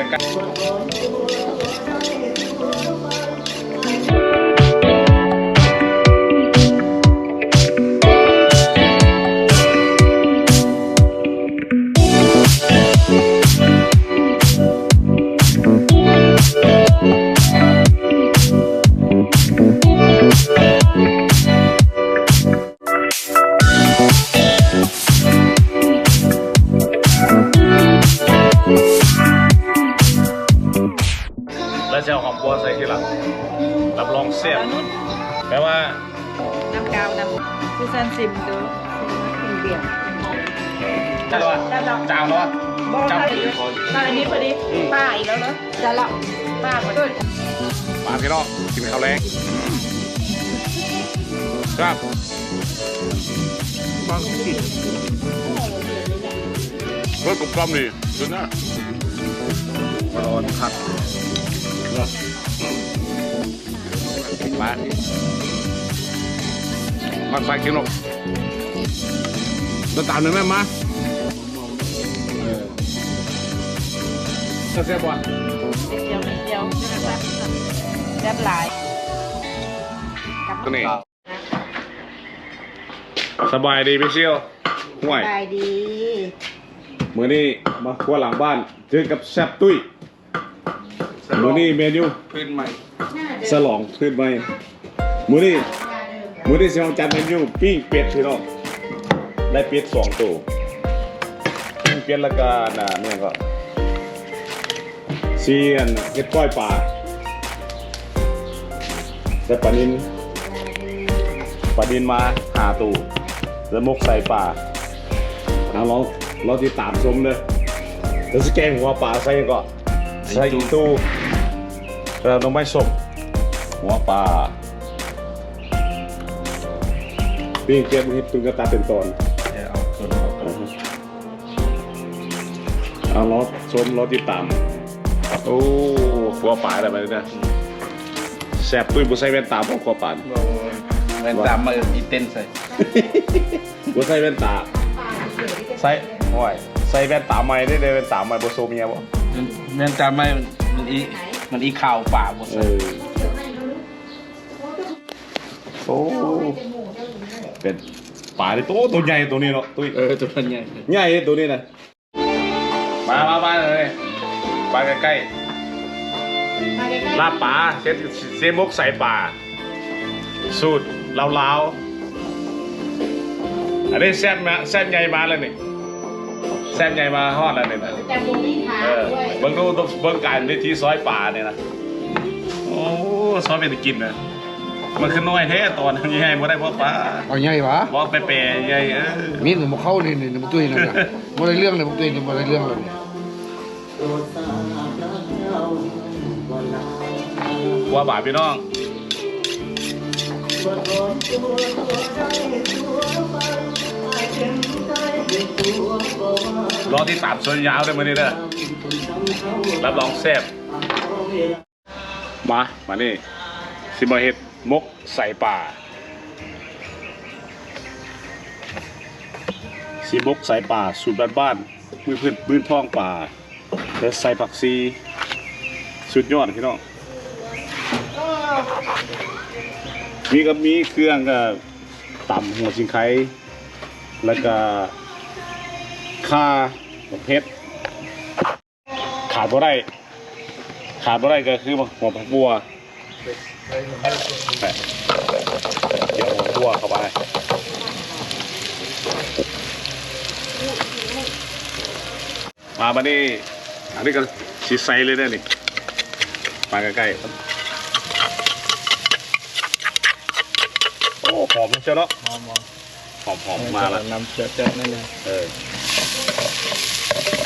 ากั แปลว่า น้ำกาวน้ำคือซันซิมดูซิมเบียร์ได้แล้วได้แล้วจางแล้ววะบอกจำอะไรเลยตอนนี้พอดีป้าอีกแล้วเหรอจะละป้ามาด้วยมาพี่น้องกินข้าวแรงครับบางทีรสกลมกลมๆนี่ดูนะร้อนคักเนาะ มามาใส่กินหรอกแล้วตามหนึ่งแม่มาเออเสียบว่ะเดียวเดียวแซ่บหลายตัวนี้สบายดีพี่เชี่ยวห่วยสบายดีมือนี้มาครัวหลังบ้านเจอกับแซบตุ้ยมือนี้เมนูพื้นใหม่ สลองขึ้นไปมือนี้มือนี้สิเราจัดเมนูปิ้งเป็ดพี่น้องได้เป็ดสองตัวปิ้งเป็ดแล้วก็น่ะเนี่ยก็เสียนเห็ดก้อยปลาแต่ปลานินปลานินมาหาตัวแล้วมกใส่ปลาเอาเราเราติดตามชมเลยแล้วสแกงหัวปลาใส่ก็ใส่อีตู้ เราต้องไม่สมหัวปลาปิ้งเก็บเห็ดตุนกระตาเป็นตอนเดี๋ยวเอาส่วนออกเอาล้อชมล้อติดตามโอ้ขัวป่าอะไรมาเนี่ยแสบตุ้ยบุใส่แว่นตาบอกขัวป่าเงินตามมาอีเต้นใส่บุใส่แว่นตาใส่โอ้ยใส่แว่นตาใหม่ได้เลยแว่นตาใหม่บุโซเมียบ่เงินตามมามันอี มันอีข่าวป่าหมดเอเลยอโอ้เป็นป่าที่ตัวตัวใหญ่ตัวนี้เนาะตุ้ยเออตัวนั้นไงใหญ่ตัวนี้นะมามามาเลยมาใกล้ๆลาบป่าเซตเซมกใส่ป่า สูตรลาวๆอันนี้แซ่บมาแซ่บใหญ่มาแล้วนี่ แซ่บใหญ่มาฮอดแล้วนี่นะแต่บุมีขาเออด้วยเบิ่งดูเบิ่งการวิธีซอยป่าเนี่ยนะโอ้ซอยเป็นตะกินนะมันคือน้อยแท้ตอนนี้ให้บ่ได้เพราะป่าเอาใหญ่หวะบ่ไปแปรใหญ่เออมีดหนูมาเข้านี่นี่หนูมาตุ้ยนั่นน่ะบ่ได้เรื่องเลยมาตุ้ยนี่บ่ได้เรื่องเลยว่าบาปพี่น้อง รอที่ตามส่วนยาวเลยมื้อนี้เด้อรับรองแซ่บมา มานี่สิมาเฮ็ดมกใส่ป่าสิมกใส่ป่าสูตรบ้านๆมือพื้นพื้นท้องป่าแล้วใส่ผักซีสุดยอดพี่น้องมีก็มีเครื่องก็ต่ำหัวชิงไค แล้วก็ข่าเพชรขาดบ่ได้ขาดบ่ได้ก็คือหัวผักบัวเกี่ยวหัวบัวเข้าไปมาบันนี้อันนี้ก็สีใสเลยได้อนี่มาใกล้ๆโอ้หอมเชียวเนาะมอม หอมหอมมาแล้วน้ำเชื้อเจ้านั่นเลยเออ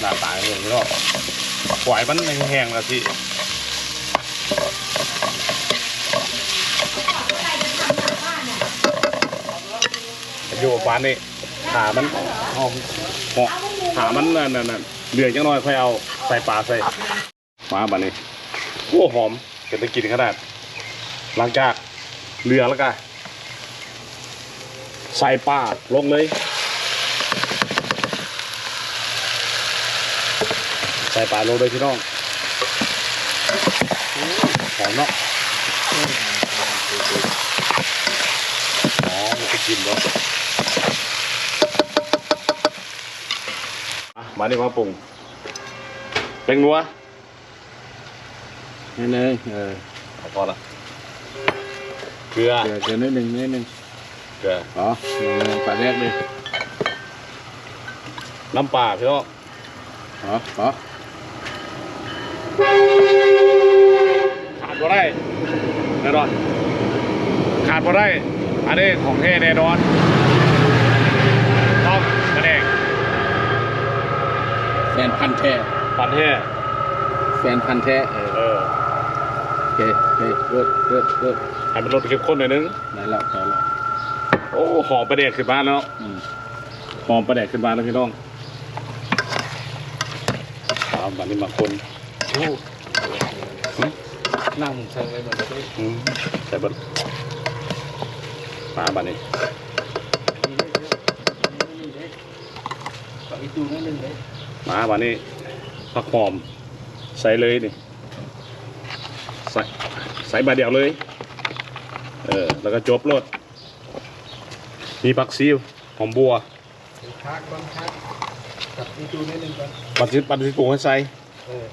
หน้าตาเหมือนเนาะหวายมันแห้งๆแล้วพี่อยู่กับฟ้านนี่ขามันหอมหอมขามันนั่นนั่นนั่นเหลืองจังน้อยค่อยเอาใส่ปลาใส่มาบัดนี้โอ้หอมเป็นตะกินขนาดหลังจากเหลือแล้วกัน ใส่ปลาลงเลย ใส่ปลาลงเลยพี่น้องอมเนาะอ๋อมันไปกินเนาะอะมาดิมาปรุงเป็นงัวนี่เลยเออเอาพอละเกลือเดี๋ยวเดี๋ยวนิดหนึ่งนิดหนึ่ง เกลืออ๋อปลาแรกเลยน้ำปลาพี่น้องอ๋ออ๋อขาดบ่ได้แน่นอนขาดบ่ได้ อันนี้ของแท้แน่นอนต้องกระแดงแฟนพันธุ์แท้ปันแท้แฟนพันธุ์แท้เออเออโอเคโอเคเกิดเกิดเกิดให้มันลดเข้มข้นหน่อยนึงได้แล้วได้แล้ว โอ้หอมประเดกขึ้นมาแล้วอืมหอมประเดกขึ้นมาแล้วพี่น้องเอาบันนี้มาคนนั่งใส่ไว้หมดเลยอืมใส่บันมาบันนี้ขออีกดูนิดหนึ่งเลยมาบันนี้ผักหอม ใส่เลยนี่ใส่ใส่บาทเดียวเลย เออ แล้วก็จบรส มีผักซีวหอมบัวพักก่อนพักกับอีกดูนิดหนึ่งก่อนปัดซิปัดซิปรุงให้ใส่เออ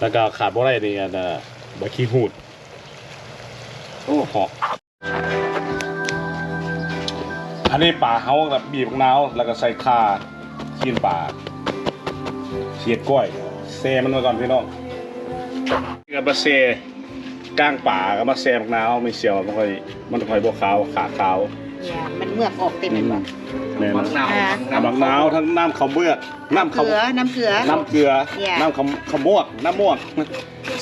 แล้วก็ขาดบ่ได้นี่อันน่ะใบขี้หูด โอ้หอมอันนี้ป่าเฮาแบบบีบมะนาวแล้วก็ใส่ข่าขีนป่าเสียดกล้วยเซมันมาก่อนพี่น้องกับมาเซ ก้างป่ากับมาเซมะนาวไม่เสียวมันค่อยมันค่อยบ่ขาวขาขาวเนี่ยมันเมือกออกเต็มเลยว่ะแน่นมัอนงนาวอ่าน้ำมะนาวทั้งน้ำข้าวเบือกน้ำเกข้าวลือน้ำเกลือ น้ำเกลือ เนี่ย น้ำขมขมวกน้ำม่วง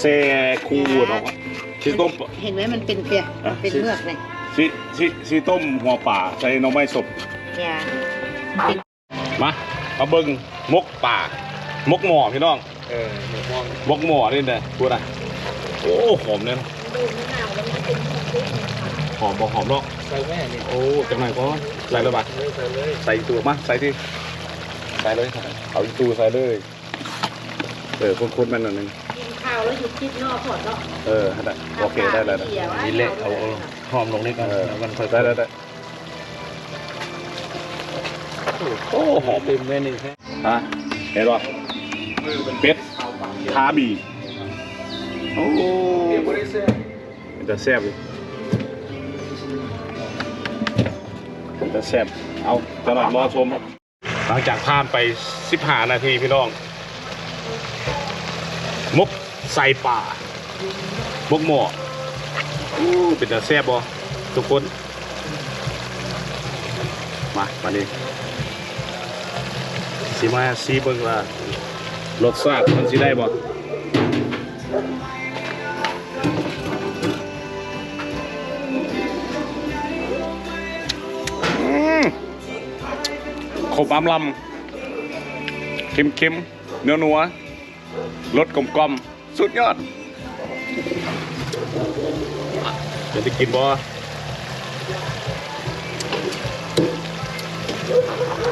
เซคูดออกมาซีต้มเห็นไหมมันเป็นเกลือมันเป็นเมือกเลยซีซีซีต้มหัวป่าใส่หน่อไม้สดเนี่ยมามาเบิ่งมกป่ามกหม้อพี่น้องเออหมูม่วงมกหม้อนี่เด้อพูดอะ โอ้หอมเนี่ยหอมบ่หอมเนาะใส่แม่นี่โอ้จังไหนก็ใส่เลยบัดเลยใส่เลยใส่อีกตัวมาใส่ที่ใส่เลยเอาอีกตัวใส่เลยเออคุ้นๆมันหน่อยหนึงกินข้าวแล้วหยุดคิดนอกพอดเนาะเออได้โอเคได้แล้วนะนี่เละเอาเอาหอมลงนิดก่อนเออแล้วมันค่อยได้ได้ได้โอ้หอมเต็มเลยนี่แค่ฮะเห็นป่ะเป็ดทาบี โอ้มันจะแซ่บเลยมันจะแซ่บเอาจะหน่อยรอชม หลังจากผ่านไป 15 นาทีพี่น้องมุกใส่ป่ามุกหม้ออู้เป็นจะแซ่บบ่ทุกคน มามาดิสีมาซีเบิ่งว่ารสชาติมันสิได้บ่ ขมอำลำเค็มเค็มๆเนื้อนัวรสกลมกลมๆสุดยอดอะเดี๋ยวจะกินบ่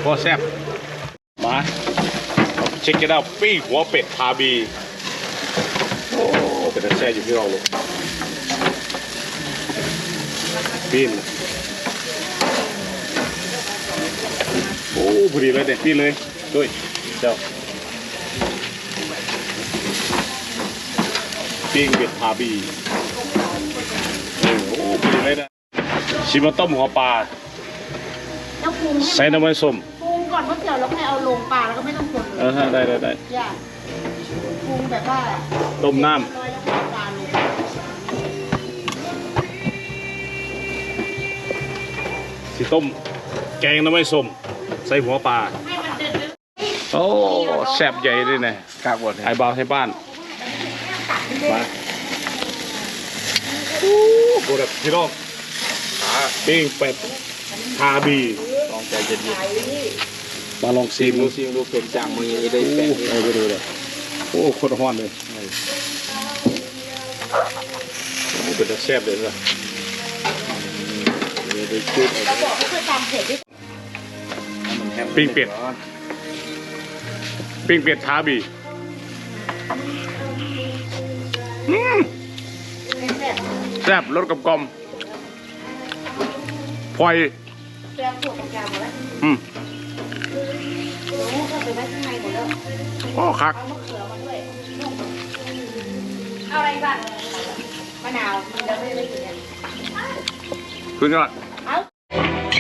พอแซ่บมาเช็คกันเอาปิ้งหัวเป็ดพาบีโอ้เป็นแต่แซ่บอยู่ที่เราลูกปิ้งโอ้ พอดีเลยเด็ดปิ้งเลยด้วยเจ้าปิ้งเป็ดพาบีเออโอ้พอดีเลยนะชิมมาต้มหัวปลาต้องปรุงให้ใส่น้ำมันส้มปรุงก่อนเพราะเดี๋ยวเราให้เอาลงปลาแล้วก็ไม่ต้องคนเลเอยอฮะได้ได้ได้อย่าปรุงแบบว่าต้มน้ร้อยแล้วก็เอาปลาลงำสิต้มแกงน้ำมันส้ม ใส่หัวปลาให้มันเด็ดเลยโอ้แซ่บใหญ่เลยนะกากบดไอ้บ่าวให้บ้านมาโบดับพี่น้องปิ้งเป็ดทาบีลองใจเย็นมาลองๆชิซีมมดูดูซีมดูเป็นจางมือได้โอ้แปะเอาไปดูเลยโอ้โคตรฮ้อนเลยโอ้เป็นตาแซ่บเลยนะเดี๋ยวได้จุดเอาเราบอกไม่เคยตำเผ็ดด้วยมันแฮม ปิ้งเป็ด ปิ้งเป็ดทาบีอืมแซ่บรสกับกลมพลอยแซ่บถั่วกับยาหมดแล้วอืมหนูก็ไปไว้ข้างในหมดแล้วโอ้คักเอามะเขือมาด้วยเอาอะไรบ้างมะนาวมันจะไม่ได้กินเนี่ยคุณยอด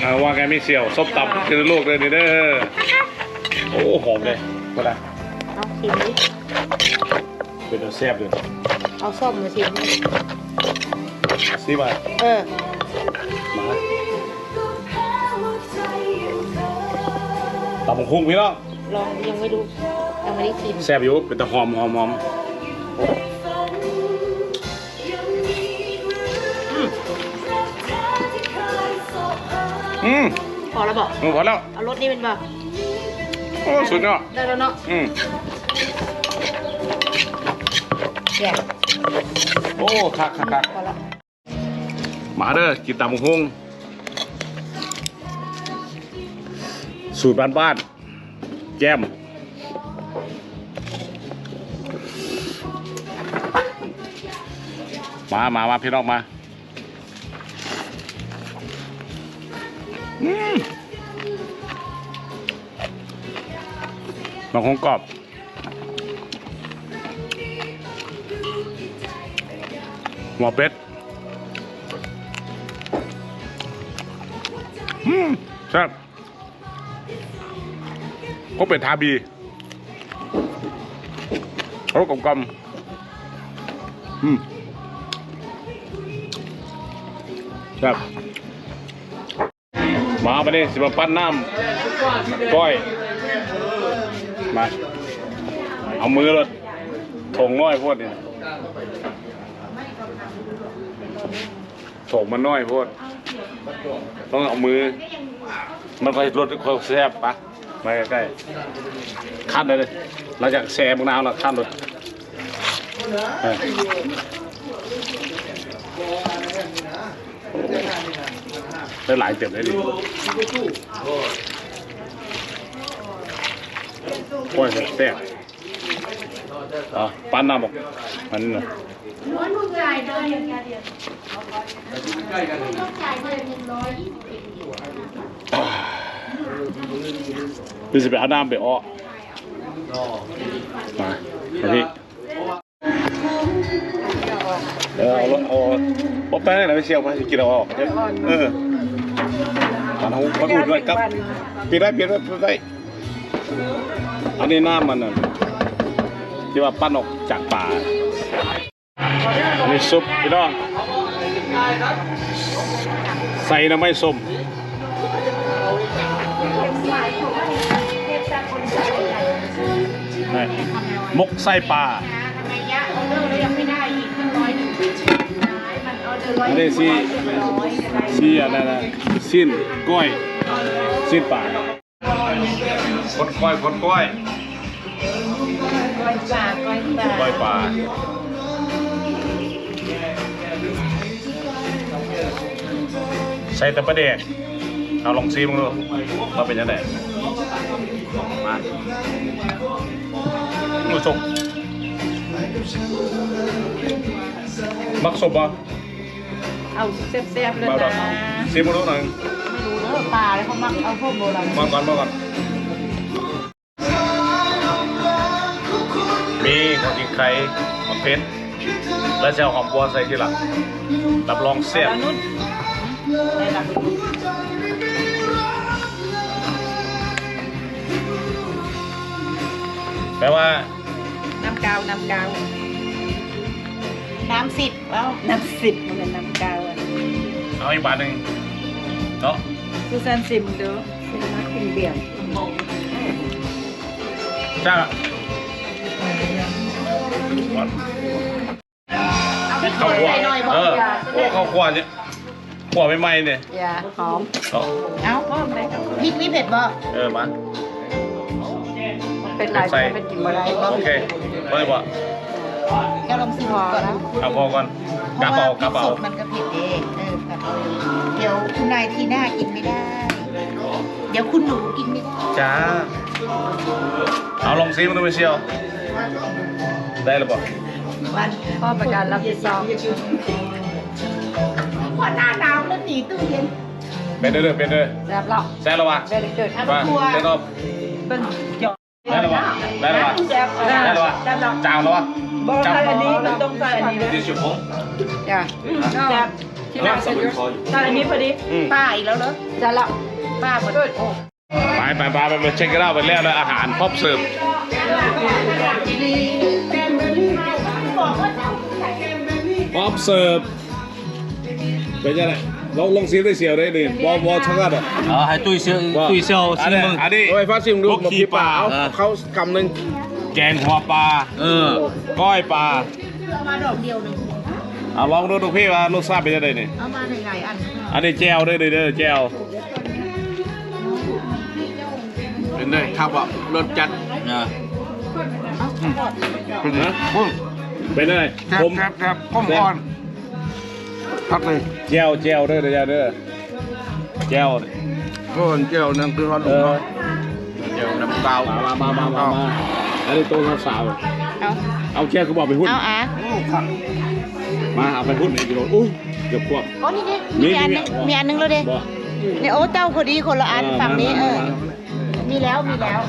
เอาอ่าว่าไงไม่เสี่ยวซบตับคือลูกเลยนี่เด้อโอ้หอมเลยก็ได้เอาชิมดิเป็นตัวแซ่บเลยเอาส้มมาชิมดิซีบาเออมาตับหมกหุ้งพี่น้องลองยังไม่รู้ยังไม่ได้ชิมแซ่บอยู่เป็นตะหอมหอมหอม อืมพอแล้วบอกอืมพอแล้วเอารสนี่เป็นบ่โอ้สุดยอดได้แล้วเนาะอืมแย่โอ้คักคักคักพอแล้วมาเด้อกินตำบักหุ่งสูตรบ้านๆแก้มมามามาพี่น้องมา มบักหุ่งกรอบหัวเป็ดอืมแซ่บก็เป็นทาบีรสกลมกลมอืมแซ่บ มาไปนี่สิมาปั้นน้ำก้อย มา เอามือเลยถงน้อยโพดนี่ถงมันน้อยโพดต้องเอามือ มันค่อยลดควาแซ่บปะมาใกล้ๆขั้นเลยเลยหลังจากแซ่บมะนาวแล้วขั้นเลยเออ ได้หลายเต็มเลยดิโอ้ยแซ่บอะปั้นน้ำบอกอันนี้นะคือจะไปเอาน้ำไปอ้อมาเอาพี่ เออเอารถเอาป๊อปแป้งไหนไปเชียวมาสิกินเอาออกเออตอนเขาเขาดูดด้วยครับปิดได้ปิดได้ปิดได้อันนี้น้ำมันน่ะที่ว่าปั้นออกจากป่าอันนี้ซุปพี่น้องใส่น้ำไม่ส้มมกไส้ปลา มันออเดอร์ร้อยอันนี้ซีซีอะไรนะสิ้นกล้อยสิ้นปลาคนก้อยคนก้อยก้อยปลาก้อยปลาก้อยปลาใส่แต่ประเด็กเอาลองซีมึงดูว่าเป็นยังไงมาหนูส่งมักสบป่ะ เอาแซ่บๆเลยมานะแบบซีมึงดูหน่อยไม่รู้แล้วปลาแล้วเขามักเอาพวกโบราณมาก่อนมาก่อนมีหัวจิงไข่มะเพ็ดและเจ้าหอมบัวใส่ทีหลังรับรองแซ่บแล้วนุ่นได้หลักแปลว่า น้ำกาว น้ำกาว น้ำสิบเอ้าน้ำสิบมันเป็นน้ำกาวอะ เอาอีกบาทหนึ่งเนาะซูซานซิมดูซิมมากินเบี่ยงจ้าก่อนเอาไปข้าวใส่คั่วหน่อยบอเอกออย่าโอ้ข้าวคั่วเนี่ยคั่วไม่ไหม้เนี่ยอย่าหอมเอาเอ้าพ่อไหนพริกนี่เผ็ดบ่เออมาเป็นไรใส่เป็นกินอะไรบ่โอเคพอเลยบ่แค่ลมสิพอแล้วเอาพอก่อนกระเป๋ากระเป๋าพะว่พริกสดมันก็เผ็ดเอง เออแบบเดี๋ยวคุณนายทีหน้ากินไม่ได้ เดี๋ยวคุณหนูกินไม่ได้จ้าเอาลองซีมันดูไปเชียว ได้หรือเปล่าบพ่อประกันรับผิดชอบพอหน้าหนาวแล้วหนีตู้เย็นเป็นเด้อเป็นเด้อแซ่บแล้วแซ่บแล้ววะเด็กเกิดเอาว่าครัวแซ่บแล้วเป็นหยอด ได้แล้ววะได้แล้ววะแซ่บได้แล้ววะแซ่บแล้วจาวแล้ววะบอกใส่อันนี้มันต้องใส่อันนี้ด้วยดิฉันผมจ้ะแซ่บที่น่าจะเยอะใส่อันนี้พอดีป้าอีกแล้วเหรอจะละป้าหมดไปไปไปไปไปเช็คกันเอาไปแล้วแล้วอาหารพร้อมเสิร์ฟพร้อมเสิร์ฟเป็นยังไง ลองลองซีได้เสียวได้ดิวอลวอลชักกันอะเออให้ตุ้ยเซียวตุ้ยเซียวอัซินนี้มึงอันนี้โอ้ยฟ้าซิมดูลูกขี้ปลาเอเขากำหนึ่งแกงหัวปลาเออก้อยปลาเอามาดอกเดียวหนึ่งเอาลองดูดูพี่ว่ารสชาติเป็นยังไงนี่เอามาหลายๆอันอันนี้แจวด้วยเด้อเด้อแจวเป็นเลยครับว่ารสจัดเออเป็นไงเป็นยังไงครับผมครับครับข้มอ่อน พักเลยแจวแจวเด้อเด้อแจวเด้อแจวก็เจียวนั่นคือฮอตเอลูกอเนาะเจียวน้ำเปล่ามามามามามามาอันนี้ตัวสาวเอาเอาแค่เขาบอกไปหุ้นเอาอะมาเอาไปหุ้นในกิโลอุ้ยเกือบควบอ๋อนี่ดิมีอันนึงมีอันนึงแล้วเด้บ่เนี่ยโอ้เจ้าพอดีคนละอันฝั่งนี้เออมีแล้วมีแล้ว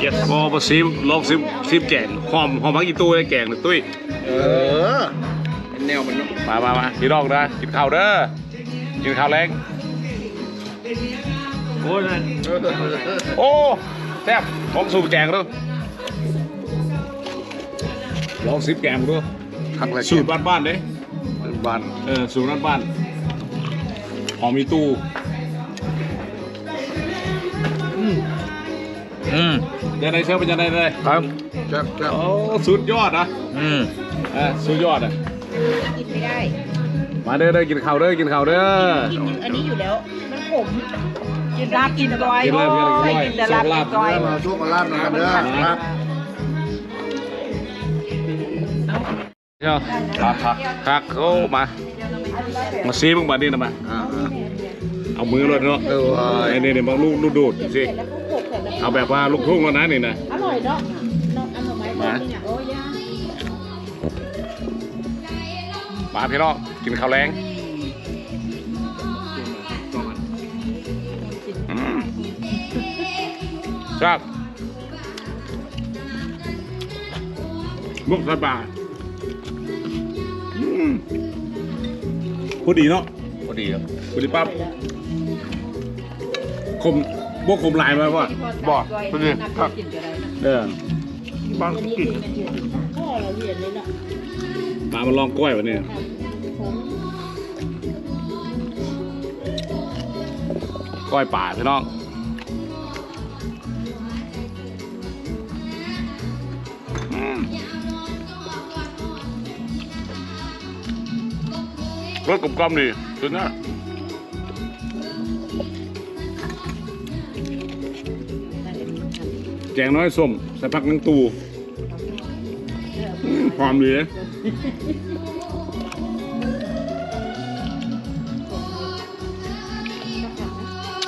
เย็ดพอมาซิมลองซิมซิมแกงหอมหอมพักอีตู้ได้แกงเลยตุ้ยเออเป็น แนวมันเนาะมามามาพี่น้องนะกินข้าวเด้อกินข้าวแรงโอ้ยโอ้แซ่บลองสูบแกงดูลองซิมแกงดูพักเลยสูตรบ้านบ้านๆเด้บ้านเออสูตรบ้านบ้านหอมอีตู้อืมจะได้เชื่อเป็นจะได้เลยครับแซ่บแซ่บโอ้สุดยอดนะอืมเออสุดยอดอะ กินไม่ได้ มาเด้อเด้อกินข้าวเด้อกินข้าวเด้อ กินอันนี้อยู่แล้ว มันขมกินลาบกินก้อยกินเลยกินเลยโอ้ยกินแต่ลาบกินก้อยมาช่วงมาลาบนะครับเด้อครับเจ้าครับครับครับโอ้มา มาซีมึงมาดินะมาอ่าเอามือเลยเนาะเออไอ้นี่นี่บางลูกลูกดูดสิแล้วก็ขบใส่แล้วเอาแบบว่าลูกทุ่งแล้วนะนี่นะอร่อยเนาะเนาะอันหน่อไม้ต้มนี่เนี่ยโอ้ยา มาพี่น้องกินข้าวแรงอืมครับมุกสบายอืมพอดีเนาะพอดีครับพอดีปั๊บคมบวกคมลายไหมพ่อบ่เป็นไงครับเออบ้านกิน พ่อเราเรียนเลามามันลองกล้วยวันนี้กล้อยป่าพี่น้องอืมรสกลมกลมดีสุดนะแกงน้อยส้มใส่ผักนังตู อืมหอมดีเลย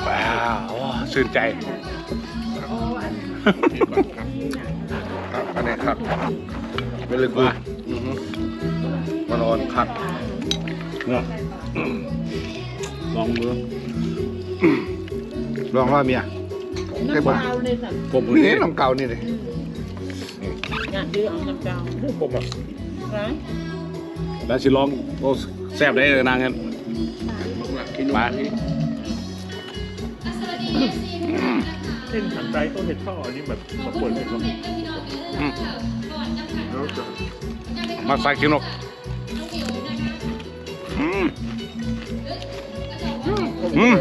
ว้าวโอ้ชื่นใจ ครับอันนี้ครับเป็นเลยกูมันอ่อนคักเนาะลองดูลองว่าเมียได้บ่เอาเลยสั่งผมนี่น้ำเก่านี่เลย งานดื้อเอาน้ำเจ้าผมอะร้านแล้วสิลองโอ้แซ่บได้เลยนางเงินมาเส้นหันใจต้นเห็ดทอดนี่แบบสมบูรณ์เลยครับมาใส่กินนกอืมอืม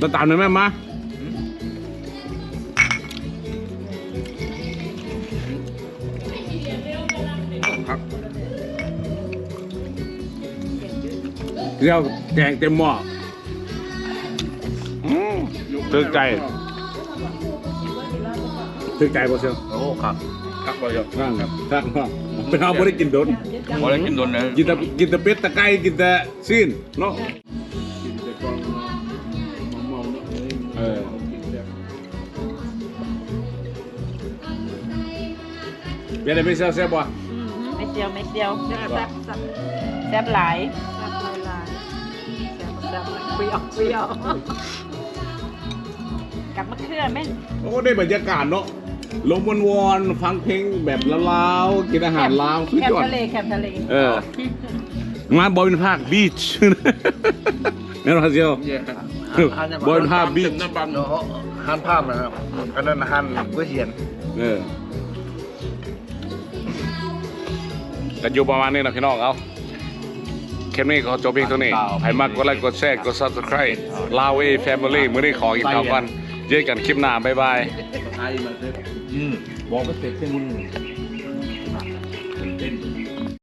จะตามหน่อยไหมมา เรียวแกงเต็มหม้ออืมถึกใจถึกใจป่ะเชียวโอ้ครับครับบ่อยครับร่างครับร่างครับเป็นเอาไม่ได้กินโดนบ่ได้กินโดนเลยกินแต่กินแต่เป็ดแต่ไก่กินแต่ซีนเนาะเออเป็นอะไรไม่แซ่บแซ่บวะไม่เดียวไม่เดียวแซ่บแซ่บแซ่บแซ่บหลาย แซ่บแซ่บเปรี้ยวเปรี้ยวกับมะเขือไหมโอ้ได้บรรยากาศเนาะลมวนวอนๆฟังเพลงแบบลาวๆกินอาหารลาวสุดแคมยอด ทะเลแคมทะเลเออมาบอยเป็นภาคบีชนั่นเหรอเซียวบอยเป็นภาคบีชเนาหันภาพนะครับอันนั้นหันก๋วยเตี๋ยวเออแต่อยู่ประมาณนี้นะพี่น้องเอา แค่นี้ขอจบเพียงเท่านี้ใครมากกดไลค์กดแชร์กด subscribe ลาวเอแฟมิลี่มื้อนี้ขอกินข้าวกันเจอกันคลิปหน้าบ๊ายบายไอ้มันเสร็จอืมบอกว่าเสร็จเส้นมึง